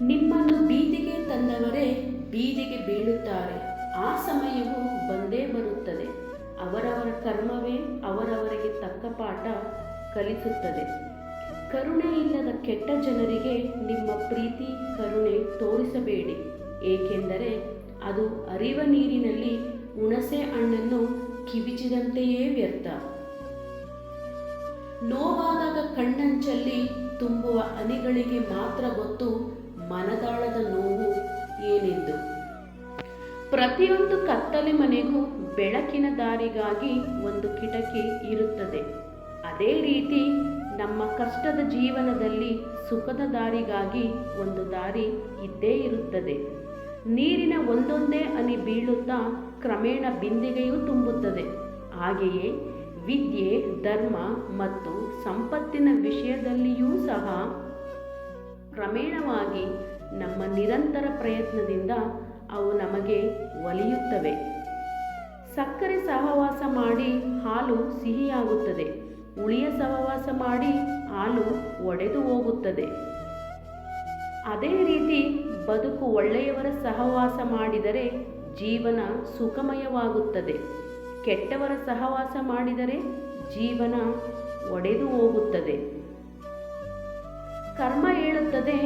ನಿಮ್ಮನ್ನು ಬೀದಿಗೆ ತಂದವರೇ ಬೀದಿಗೆ ಬೀಳುತ್ತಾರೆ. ಆ ಸಮಯವು ಬಂದೇ ಬರುತ್ತದೆ. ಅವರವರ ಕರ್ಮವೇ ಅವರವರಿಗೆ ತಕ್ಕ ಪಾಠ ಕಲಿಸುತ್ತದೆ. ಕರುಣೆ ಇಲ್ಲದ ಕೆಟ್ಟ ಜನರಿಗೆ ನಿಮ್ಮ ಪ್ರೀತಿ, ಕರುಣೆ ತೋರಿಸಬೇಡಿ. ಏಕೆಂದರೆ ಅದು ಅರಿವ ನೀರಿನಲ್ಲಿ ಹುಣಸೆ ಹಣ್ಣನ್ನು ಕಿವಿಚಿದಂತೆಯೇ ವ್ಯರ್ಥ. ನೋವಾದಾಗ ಕಣ್ಣಂಚಲ್ಲಿ ತುಂಬುವ ಅನಿಗಳಿಗೆ ಮಾತ್ರ ಗೊತ್ತು ಮನದಾಳದ ನೋವು ಏನೆಂದು? ಪ್ರತಿಯೊಂದು ಕತ್ತಲೆ ಮನೆಗೂ ಬೆಳಕಿನ ದಾರಿಗಾಗಿ ಒಂದು ಕಿಟಕಿ ಇರುತ್ತದೆ. ಅದೇ ರೀತಿ ನಮ್ಮ ಕಷ್ಟದ ಜೀವನದಲ್ಲಿ ಸುಖದ ದಾರಿಗಾಗಿ ಒಂದು ದಾರಿ ಇದ್ದೇ ಇರುತ್ತದೆ. ನೀರಿನ ಒಂದೊಂದೇ ಅನಿ ಬೀಳುತ್ತಾ ಕ್ರಮೇಣ ಬಿಂದಿಗೆಯೂ ತುಂಬುತ್ತದೆ. ಹಾಗೆಯೇ ವಿದ್ಯೆ, ಧರ್ಮ ಮತ್ತು ಸಂಪತ್ತಿನ ವಿಷಯದಲ್ಲಿಯೂ ಸಹ ಕ್ರಮೇಣವಾಗಿ ನಮ್ಮ ನಿರಂತರ ಪ್ರಯತ್ನದಿಂದ ಅವು ನಮಗೆ ಒಲಿಯುತ್ತವೆ. ಸಕ್ಕರೆ ಸಹವಾಸ ಮಾಡಿ ಹಾಲು ಸಿಹಿಯಾಗುತ್ತದೆ. ಉಳಿಯ ಸಹವಾಸ ಮಾಡಿ ಹಾಲು ಒಡೆದು ಹೋಗುತ್ತದೆ. ಅದೇ ರೀತಿ ಬದುಕು ಒಳ್ಳೆಯವರ ಸಹವಾಸ ಮಾಡಿದರೆ ಜೀವನ ಸುಖಮಯವಾಗುತ್ತದೆ. ಕೆಟ್ಟವರ ಸಹವಾಸ ಮಾಡಿದರೆ ಜೀವನ ಒಡೆದು ಹೋಗುತ್ತದೆ. ಕರ್ಮ ಹೇಳುತ್ತದೆ,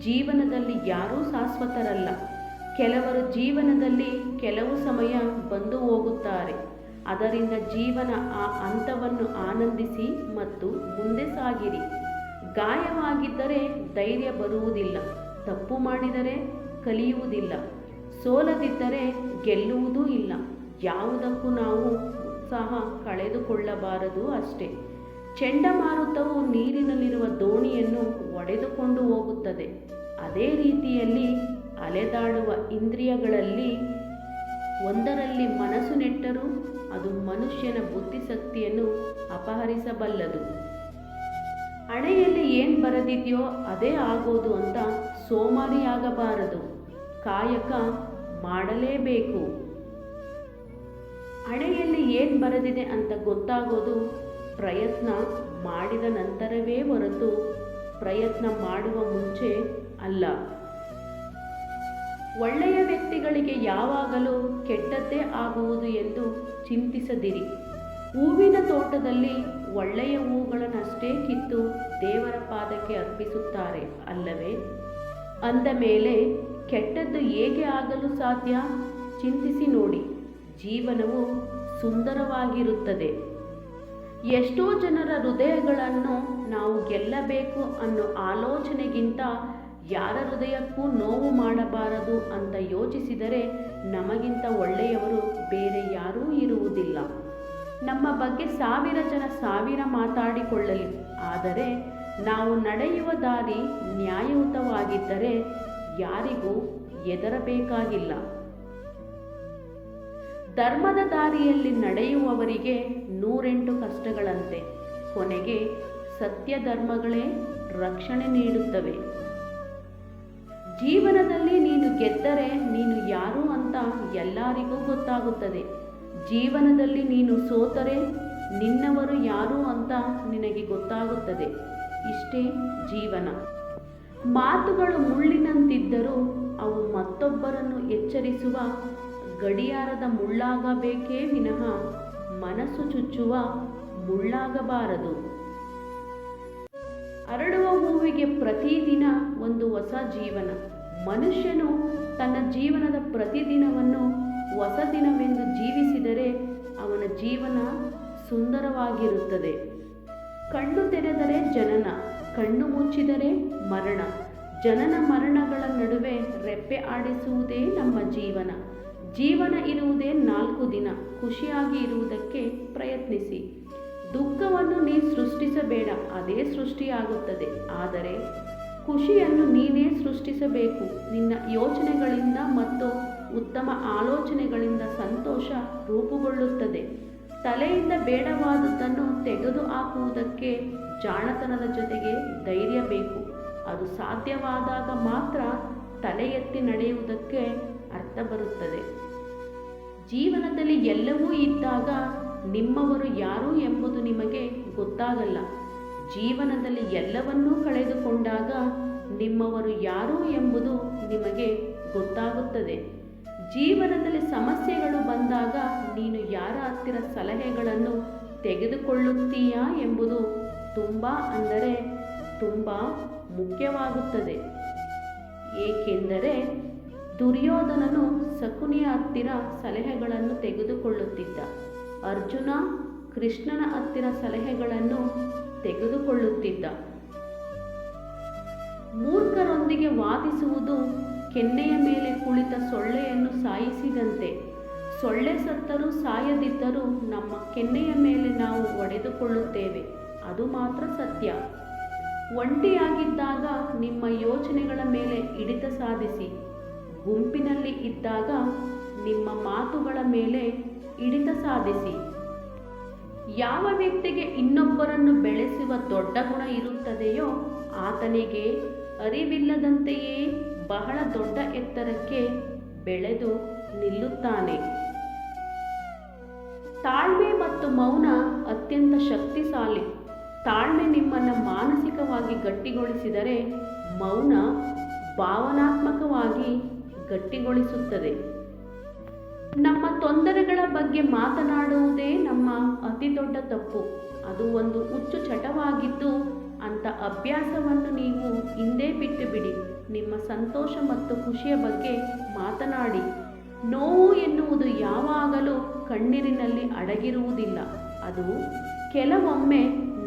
ಜೀವನದಲ್ಲಿ ಯಾರೂ ಶಾಶ್ವತರಲ್ಲ. ಕೆಲವರು ಜೀವನದಲ್ಲಿ ಕೆಲವು ಸಮಯ ಬಂದು ಹೋಗುತ್ತಾರೆ. ಅದರಿಂದ ಜೀವನ ಆ ಹಂತವನ್ನು ಆನಂದಿಸಿ ಮತ್ತು ಮುಂದೆ ಸಾಗಿರಿ. ಗಾಯವಾಗಿದ್ದರೆ ಧೈರ್ಯ ಬರುವುದಿಲ್ಲ, ತಪ್ಪು ಮಾಡಿದರೆ ಕಲಿಯುವುದಿಲ್ಲ, ಸೋಲದಿದ್ದರೆ ಗೆಲ್ಲುವುದೂ ಇಲ್ಲ. ಯಾವುದಕ್ಕೂ ನಾವು ಉತ್ಸಾಹ ಕಳೆದುಕೊಳ್ಳಬಾರದು ಅಷ್ಟೇ. ಚಂಡಮಾರುತವು ನೀರಿನಲ್ಲಿರುವ ದೋಣಿಯನ್ನು ಒಡೆದುಕೊಂಡು ಹೋಗುತ್ತದೆ. ಅದೇ ರೀತಿಯಲ್ಲಿ ಅಲೆದಾಡುವ ಇಂದ್ರಿಯಗಳಲ್ಲಿ ಒಂದರಲ್ಲಿ ಮನಸ್ಸು ನೆಟ್ಟರೂ ಅದು ಮನುಷ್ಯನ ಬುದ್ಧಿಶಕ್ತಿಯನ್ನು ಅಪಹರಿಸಬಲ್ಲದು. ಹಣೆಯಲ್ಲಿ ಏನು ಬರೆದಿದೆಯೋ ಅದೇ ಆಗೋದು ಅಂತ ಸೋಮಾರಿಯಾಗಬಾರದು ಕಾಯಕ ಮಾಡಲೇಬೇಕು. ಹಣೆಯಲ್ಲಿ ಏನು ಬರೆದಿದೆ ಅಂತ ಗೊತ್ತಾಗೋದು ಪ್ರಯತ್ನ ಮಾಡಿದ ನಂತರವೇ ಹೊರತು ಪ್ರಯತ್ನ ಮಾಡುವ ಮುಂಚೆ ಅಲ್ಲ. ಒಳ್ಳೆಯ ವ್ಯಕ್ತಿಗಳಿಗೆ ಯಾವಾಗಲೂ ಕೆಟ್ಟದ್ದೇ ಆಗುವುದು ಎಂದು ಚಿಂತಿಸದಿರಿ. ಹೂವಿನ ತೋಟದಲ್ಲಿ ಒಳ್ಳೆಯ ಹೂಗಳನ್ನಷ್ಟೇ ಕಿತ್ತು ದೇವರ ಪಾದಕ್ಕೆ ಅರ್ಪಿಸುತ್ತಾರೆ ಅಲ್ಲವೇ? ಅಂದ ಮೇಲೆ ಕೆಟ್ಟದ್ದು ಹೇಗೆ ಆಗಲು ಸಾಧ್ಯ? ಚಿಂತಿಸಿ ನೋಡಿ. ಜೀವನವು ಸುಂದರವಾಗಿರುತ್ತದೆ. ಎಷ್ಟೋ ಜನರ ಹೃದಯಗಳನ್ನು ನಾವು ಗೆಲ್ಲಬೇಕು ಅನ್ನೋ ಆಲೋಚನೆಗಿಂತ ಯಾರ ಹೃದಯಕ್ಕೂ ನೋವು ಮಾಡಬಾರದು ಅಂತ ಯೋಚಿಸಿದರೆ ನಮಗಿಂತ ಒಳ್ಳೆಯವರು ಬೇರೆ ಯಾರೂ ಇರುವುದಿಲ್ಲ. ನಮ್ಮ ಬಗ್ಗೆ ಸಾವಿರ ಜನ ಸಾವಿರ ಮಾತಾಡಿಕೊಳ್ಳಲಿ. ಆದರೆ ನಾವು ನಡೆಯುವ ದಾರಿ ನ್ಯಾಯಯುತವಾಗಿದ್ದರೆ ಯಾರಿಗೂ ಎದರಬೇಕಾಗಿಲ್ಲ ಧರ್ಮದ ದಾರಿಯಲ್ಲಿ ನಡೆಯುವವರಿಗೆ ನೂರೆಂಟು ಕಷ್ಟಗಳಂತೆ. ಕೊನೆಗೆ ಸತ್ಯ ಧರ್ಮಗಳೇ ರಕ್ಷಣೆ ನೀಡುತ್ತವೆ. ಜೀವನದಲ್ಲಿ ನೀನು ಗೆದ್ದರೆ ನೀನು ಯಾರು ಅಂತ ಎಲ್ಲರಿಗೂ ಗೊತ್ತಾಗುತ್ತದೆ. ಜೀವನದಲ್ಲಿ ನೀನು ಸೋತರೆ ನಿನ್ನವರು ಯಾರು ಅಂತ ನಿನಗೆ ಗೊತ್ತಾಗುತ್ತದೆ. ಇಷ್ಟೇ ಜೀವನ. ಮಾತುಗಳು ಮುಳ್ಳಿನಂತಿದ್ದರೂ ಅವು ಮತ್ತೊಬ್ಬರನ್ನು ಎಚ್ಚರಿಸುವ ಗಡಿಯಾರದ ಮುಳ್ಳಾಗಬೇಕೇ ವಿನಃ ಮನಸ್ಸು ಚುಚ್ಚುವ ಮುಳ್ಳಾಗಬಾರದು. ಹೂವಿಗೆ ಪ್ರತಿದಿನ ಒಂದು ಹೊಸ ಜೀವನ. ಮನುಷ್ಯನು ತನ್ನ ಜೀವನದ ಪ್ರತಿದಿನವನ್ನು ಹೊಸ ದಿನವೆಂದು ಜೀವಿಸಿದರೆ ಅವನ ಜೀವನ ಸುಂದರವಾಗಿರುತ್ತದೆ. ಕಣ್ಣು ತೆರೆದರೆ ಜನನ, ಕಣ್ಣು ಮುಚ್ಚಿದರೆ ಮರಣ. ಜನನ ಮರಣಗಳ ನಡುವೆ ರೆಪ್ಪೆ ಆಡಿಸುವುದೇ ನಮ್ಮ ಜೀವನ. ಜೀವನ ಇರುವುದೇ ನಾಲ್ಕು ದಿನ, ಖುಷಿಯಾಗಿ ಇರುವುದಕ್ಕೆ ಪ್ರಯತ್ನಿಸಿ. ದುಃಖವನ್ನು ನೀ ಸೃಷ್ಟಿಸಬೇಡ, ಅದೇ ಸೃಷ್ಟಿಯಾಗುತ್ತದೆ. ಆದರೆ ಖುಷಿಯನ್ನು ನೀನೇ ಸೃಷ್ಟಿಸಬೇಕು. ನಿನ್ನ ಯೋಚನೆಗಳಿಂದ ಮತ್ತು ಉತ್ತಮ ಆಲೋಚನೆಗಳಿಂದ ಸಂತೋಷ ರೂಪುಗೊಳ್ಳುತ್ತದೆ. ತಲೆಯಿಂದ ಬೇಡವಾದದ್ದನ್ನು ತೆಗೆದು ಹಾಕುವುದಕ್ಕೆ ಜಾಣತನದ ಜೊತೆಗೆ ಧೈರ್ಯ ಬೇಕು. ಅದು ಸಾಧ್ಯವಾದಾಗ ಮಾತ್ರ ತಲೆ ಎತ್ತಿ ನಡೆಯುವುದಕ್ಕೆ ಅರ್ಥ ಬರುತ್ತದೆ. ಜೀವನದಲ್ಲಿ ಎಲ್ಲವೂ ಇದ್ದಾಗ ನಿಮ್ಮವರು ಯಾರು ಎಂಬುದು ನಿಮಗೆ ಗೊತ್ತಾಗಲ್ಲ. ಜೀವನದಲ್ಲಿ ಎಲ್ಲವನ್ನೂ ಕಳೆದುಕೊಂಡಾಗ ನಿಮ್ಮವರು ಯಾರು ಎಂಬುದು ನಿಮಗೆ ಗೊತ್ತಾಗುತ್ತದೆ. ಜೀವನದಲ್ಲಿ ಸಮಸ್ಯೆಗಳು ಬಂದಾಗ ನೀನು ಯಾರ ಹತ್ತಿರ ಸಲಹೆಗಳನ್ನು ತೆಗೆದುಕೊಳ್ಳುತ್ತೀಯಾ ಎಂಬುದು ತುಂಬ ಅಂದರೆ ತುಂಬ ಮುಖ್ಯವಾಗುತ್ತದೆ. ಏಕೆಂದರೆ ದುರ್ಯೋಧನನು ಸಕುನಿಯ ಹತ್ತಿರ ಸಲಹೆಗಳನ್ನು ತೆಗೆದುಕೊಳ್ಳುತ್ತಿದ್ದ. ಅರ್ಜುನ ಕೃಷ್ಣನ ಹತ್ತಿರ ಸಲಹೆಗಳನ್ನು ತೆಗೆದುಕೊಳ್ಳುತ್ತಿದ್ದ. ಮೂರ್ಖರೊಂದಿಗೆ ವಾದಿಸುವುದು ಕೆನ್ನೆಯ ಮೇಲೆ ಕುಳಿತ ಸೊಳ್ಳೆಯನ್ನು ಸಾಯಿಸಿದಂತೆ. ಸೊಳ್ಳೆ ಸತ್ತರೂ ಸಾಯದಿದ್ದರೂ ನಮ್ಮ ಕೆನ್ನೆಯ ಮೇಲೆ ನಾವು ಒಡೆದುಕೊಳ್ಳುತ್ತೇವೆ. ಅದು ಮಾತ್ರ ಸತ್ಯ. ಒಂಟಿಯಾಗಿದ್ದಾಗ ನಿಮ್ಮ ಯೋಚನೆಗಳ ಮೇಲೆ ಹಿಡಿತ ಸಾಧಿಸಿ. ಗುಂಪಿನಲ್ಲಿ ಇದ್ದಾಗ ನಿಮ್ಮ ಮಾತುಗಳ ಮೇಲೆ ಹಿಡಿತ ಸಾಧಿಸಿ. ಯಾವ ವ್ಯಕ್ತಿಗೆ ಇನ್ನೊಬ್ಬರನ್ನು ಬೆಳೆಸುವ ದೊಡ್ಡ ಗುಣ ಇರುತ್ತದೆಯೋ ಆತನಿಗೆ ಅರಿವಿಲ್ಲದಂತೆಯೇ ಬಹಳ ದೊಡ್ಡ ಎತ್ತರಕ್ಕೆ ಬೆಳೆದು ನಿಲ್ಲುತ್ತಾನೆ. ತಾಳ್ಮೆ ಮತ್ತು ಮೌನ ಅತ್ಯಂತ ಶಕ್ತಿಶಾಲಿ. ತಾಳ್ಮೆ ನಿಮ್ಮನ್ನು ಮಾನಸಿಕವಾಗಿ ಗಟ್ಟಿಗೊಳಿಸಿದರೆ ಮೌನ ಭಾವನಾತ್ಮಕವಾಗಿ ಗಟ್ಟಿಗೊಳಿಸುತ್ತದೆ. ನಮ್ಮ ತೊಂದರೆಗಳ ಬಗ್ಗೆ ಮಾತನಾಡುವುದೇ ನಮ್ಮ ಅತಿ ದೊಡ್ಡ ತಪ್ಪು. ಅದು ಒಂದು ಹುಚ್ಚು ಚಟವಾಗಿದ್ದು ಅಂತ ಅಭ್ಯಾಸವನ್ನು ನೀವು ಹಿಂದೆ ಬಿಟ್ಟು ಬಿಡಿ ನಿಮ್ಮ ಸಂತೋಷ ಮತ್ತು ಖುಷಿಯ ಬಗ್ಗೆ ಮಾತನಾಡಿ. ನೋವು ಎನ್ನುವುದು ಯಾವಾಗಲೂ ಕಣ್ಣೀರಿನಲ್ಲಿ ಅಡಗಿರುವುದಿಲ್ಲ. ಅದು ಕೆಲವೊಮ್ಮೆ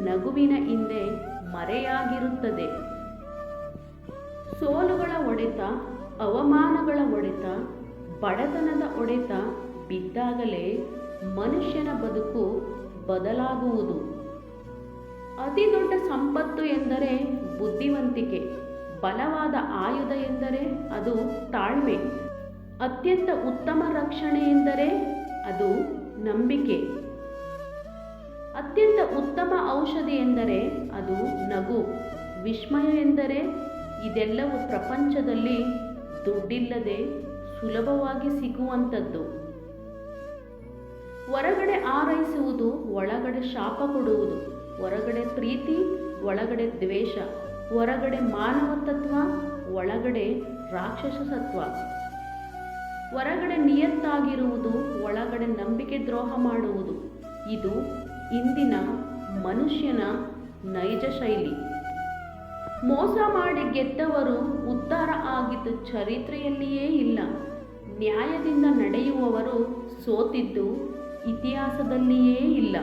ನಗುವಿನ ಹಿಂದೆ ಮರೆಯಾಗಿರುತ್ತದೆ. ಸೋಲುಗಳ ಒಡೆತ ಅವಮಾನಗಳ ಹೊಡೆತ ಬಡತನದ ಒಡೆತ ಬಿದ್ದಾಗಲೇ ಮನುಷ್ಯನ ಬದುಕು ಬದಲಾಗುವುದು. ಅತಿ ದೊಡ್ಡ ಸಂಪತ್ತು ಎಂದರೆ ಬುದ್ಧಿವಂತಿಕೆ, ಬಲವಾದ ಆಯುಧ ಎಂದರೆ ಅದು ತಾಳ್ಮೆ, ಅತ್ಯಂತ ಉತ್ತಮ ರಕ್ಷಣೆ ಎಂದರೆ ಅದು ನಂಬಿಕೆ. ಅತ್ಯಂತ ಉತ್ತಮ ಔಷಧಿ ಎಂದರೆ ಅದು ನಗು, ವಿಸ್ಮಯ ಎಂದರೆ ಇದೆಲ್ಲವೂ ಪ್ರಪಂಚದಲ್ಲಿ ದುಡ್ಡಿಲ್ಲದೆ ಸುಲಭವಾಗಿ ಸಿಗುವಂಥದ್ದು. ಹೊರಗಡೆ ಆರೈಸುವುದು, ಒಳಗಡೆ ಶಾಪ ಕೊಡುವುದು. ಹೊರಗಡೆ ಪ್ರೀತಿ, ಒಳಗಡೆ ದ್ವೇಷ. ಹೊರಗಡೆ ಮಾನವ ತತ್ವ ಒಳಗಡೆ ರಾಕ್ಷಸ ಸತ್ವ ಹೊರಗಡೆ ನಿಯತ್ತಾಗಿರುವುದು, ಒಳಗಡೆ ನಂಬಿಕೆ ದ್ರೋಹ ಮಾಡುವುದು. ಇದು ಇಂದಿನ ಮನುಷ್ಯನ ನೈಜ ಶೈಲಿ. ಮೋಸ ಮಾಡಿ ಗೆದ್ದವರು ಉದ್ಧಾರ ಆಗಿದ್ದು ಚರಿತ್ರೆಯಲ್ಲಿಯೇ ಇಲ್ಲ. ನ್ಯಾಯದಿಂದ ನಡೆಯುವವರು ಸೋತಿದ್ದು ಇತಿಹಾಸದಲ್ಲಿಯೇ ಇಲ್ಲ.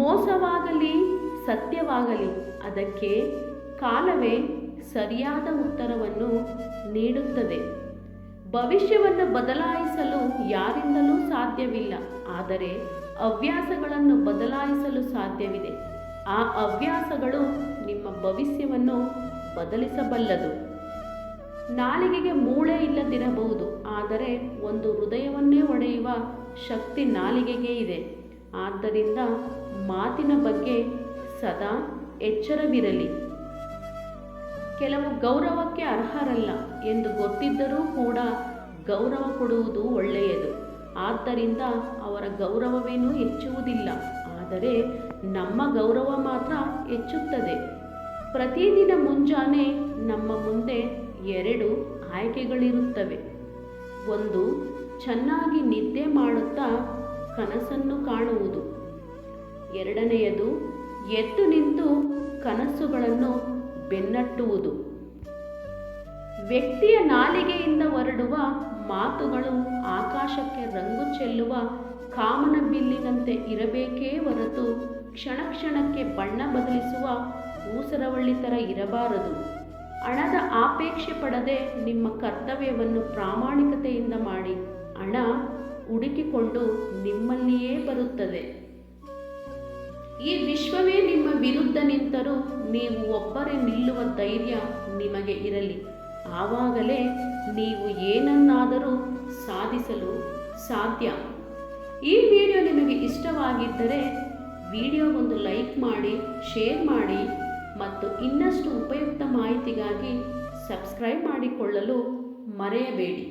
ಮೋಸವಾಗಲಿ, ಸತ್ಯವಾಗಲಿ, ಅದಕ್ಕೆ ಕಾಲವೇ ಸರಿಯಾದ ಉತ್ತರವನ್ನು ನೀಡುತ್ತದೆ. ಭವಿಷ್ಯವನ್ನು ಬದಲಾಯಿಸಲು ಯಾರಿಂದಲೂ ಸಾಧ್ಯವಿಲ್ಲ, ಆದರೆ ಹವ್ಯಾಸಗಳನ್ನು ಬದಲಾಯಿಸಲು ಸಾಧ್ಯವಿದೆ. ಆ ಹವ್ಯಾಸಗಳು ನಿಮ್ಮ ಭವಿಷ್ಯವನ್ನು ಬದಲಿಸಬಲ್ಲದು. ನಾಲಿಗೆಗೆ ಮೂಳೆ ಇಲ್ಲದಿರಬಹುದು ಆದರೆ ಒಂದು ಹೃದಯವನ್ನೇ ಒಡೆಯುವ ಶಕ್ತಿ ನಾಲಿಗೆಗೆ ಇದೆ. ಆದ್ದರಿಂದ ಮಾತಿನ ಬಗ್ಗೆ ಸದಾ ಎಚ್ಚರವಿರಲಿ. ಕೆಲವು ಗೌರವಕ್ಕೆ ಅರ್ಹರಲ್ಲ ಎಂದು ಗೊತ್ತಿದ್ದರೂ ಕೂಡ ಗೌರವ ಕೊಡುವುದು ಒಳ್ಳೆಯದು. ಆದ್ದರಿಂದ ಅವರ ಗೌರವವೇನೂ ಹೆಚ್ಚುವುದಿಲ್ಲ, ಆದರೆ ನಮ್ಮ ಗೌರವ ಮಾತ್ರ ಹೆಚ್ಚುತ್ತದೆ. ಪ್ರತಿದಿನ ಮುಂಜಾನೆ ನಮ್ಮ ಮುಂದೆ ಎರಡು ಆಯ್ಕೆಗಳಿರುತ್ತವೆ. ಒಂದು, ಚೆನ್ನಾಗಿ ನಿದ್ದೆ ಮಾಡುತ್ತಾ ಕನಸನ್ನು ಕಾಣುವುದು. ಎರಡನೆಯದು, ಎದ್ದು ನಿಂತು ಕನಸುಗಳನ್ನು ಬೆನ್ನಟ್ಟುವುದು. ವ್ಯಕ್ತಿಯ ನಾಲಿಗೆಯಿಂದ ಹೊರಡುವ ಮಾತುಗಳು ಆಕಾಶಕ್ಕೆ ರಂಗು ಚೆಲ್ಲುವ ಕಾಮನ ಬಿಲ್ಲಿನಂತೆ ಇರಬೇಕೇ ಹೊರತು ಕ್ಷಣ ಕ್ಷಣಕ್ಕೆ ಬಣ್ಣ ಬದಲಿಸುವ ಊಸರವಳ್ಳಿ ಥರ ಇರಬಾರದು. ಹಣದ ಆಪೇಕ್ಷೆ ಪಡದೆ ನಿಮ್ಮ ಕರ್ತವ್ಯವನ್ನು ಪ್ರಾಮಾಣಿಕತೆಯಿಂದ ಮಾಡಿ ಹಣ ಹುಡುಕಿಕೊಂಡು ನಿಮ್ಮಲ್ಲಿಯೇ ಬರುತ್ತದೆ. ಈ ವಿಶ್ವವೇ ನಿಮ್ಮ ವಿರುದ್ಧ ನಿಂತರೂ ನೀವು ಒಬ್ಬರೇ ನಿಲ್ಲುವ ಧೈರ್ಯ ನಿಮಗೆ ಇರಲಿ. ಆವಾಗಲೇ ನೀವು ಏನನ್ನಾದರೂ ಸಾಧಿಸಲು ಸಾಧ್ಯ. ಈ ವಿಡಿಯೋ ನಿಮಗೆ ಇಷ್ಟವಾಗಿದ್ದರೆ ವಿಡಿಯೋಗೊಂದು ಲೈಕ್ ಮಾಡಿ, ಶೇರ್ ಮಾಡಿ. ಮತ್ತು ಇನ್ನಷ್ಟು ಉಪಯುಕ್ತ ಮಾಹಿತಿಗಾಗಿ ಸಬ್ಸ್ಕ್ರೈಬ್ ಮಾಡಿಕೊಳ್ಳಲು ಮರೆಯಬೇಡಿ.